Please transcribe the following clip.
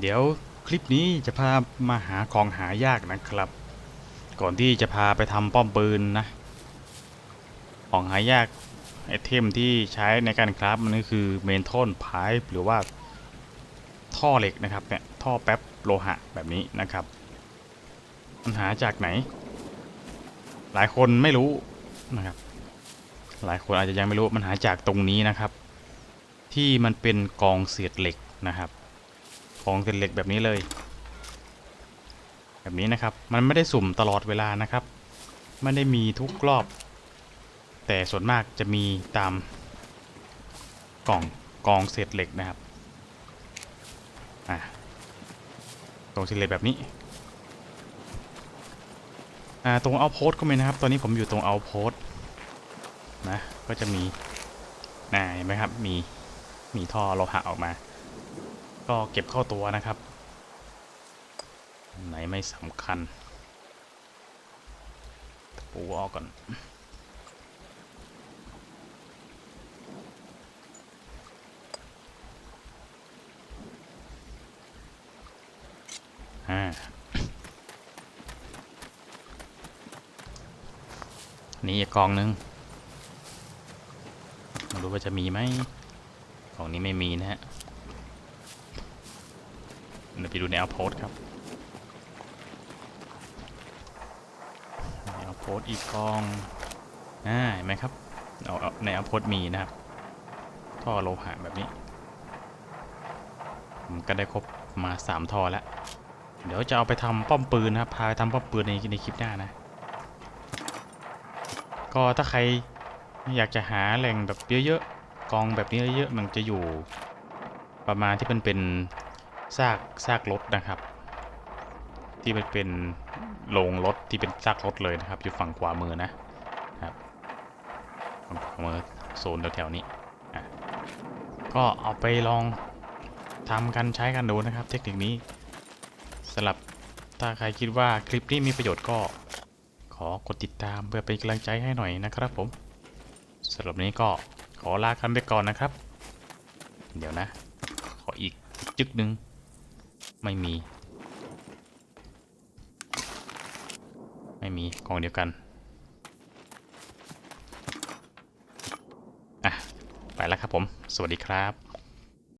เดี๋ยวคลิปนี้จะพามาหาของหายากนะครับ ก่อนที่จะพาไปทำป้อมปืนนะ ของหายากไอเทมที่ใช้ในการคราฟมันก็คือเมนทอนพายหรือว่าท่อเหล็กนะครับเนี่ยท่อแป๊บโลหะแบบนี้นะครับมันหาจากไหน หลายคนไม่รู้นะครับ หลายคนอาจจะยังไม่รู้มันหาจากตรงนี้นะครับ ที่มันเป็นกองเศษเหล็กนะครับ กองเศษเหล็กแบบนี้เลย แบบนี้นะครับ มันไม่ได้สุ่มตลอดเวลานะครับ ไม่ได้มีทุกรอบ แต่ส่วนมากจะมีตามกล่องกองเศษเหล็กนะครับอะกองเศษเหล็กแบบนี้อ่าตรงเอาโพสก็มีนะครับ ตอนนี้ผมอยู่ตรงเอาโพสนะก็จะมีน่าเห็นไหมครับมีมีท่อโลหะออกมา ก็เก็บเข้าตัวนะครับ ไหนไม่สำคัญ ปูออกก่อนนี่อีกกองนึงไม่รู้ว่าจะมีไหมกองนี้ไม่มีนะฮะ เดี๋ยวไปดูในเอาโพสครับในเอาโพสอีกกองอ่าเห็นไหมครับเอาในเอาโพสมีนะครับ ท่อโลหะแบบนี้ผมก็ได้ครบมาสามท่อแล้ว เดี๋ยวจะเอาไปทำป้อมปืนนะครับ พาไปทำป้อมปืนในในคลิปหน้านะ ก็ถ้าใครอยากจะหาแหล่งแบบเยอะๆ กองแบบนี้เยอะๆ มันจะอยู่ประมาณที่มันเป็น ซากซากรถนะครับ ที่มันเป็นโรงรถที่เป็นซากรถเลยนะครับ อยู่ฝั่งขวามือนะครับฝั่งขวามือโซนแถวๆนี้ก็เอาไปลองทำกันใช้กันดูนะครับ เทคนิคนี้สำหรับถ้าใครคิดว่าคลิปนี้มีประโยชน์ก็ ขอกดติดตามเพื่อเป็นกำลังใจให้หน่อยนะครับผมสำหรับนนี้ก็ขอลากันไปก่อนนะครับ เดี๋ยวนะ ขออีกจึกหนึ่ง ไม่มี ไม่มีกล่องเดียวกัน อะ ไปแล้วครับผม สวัสดีครับ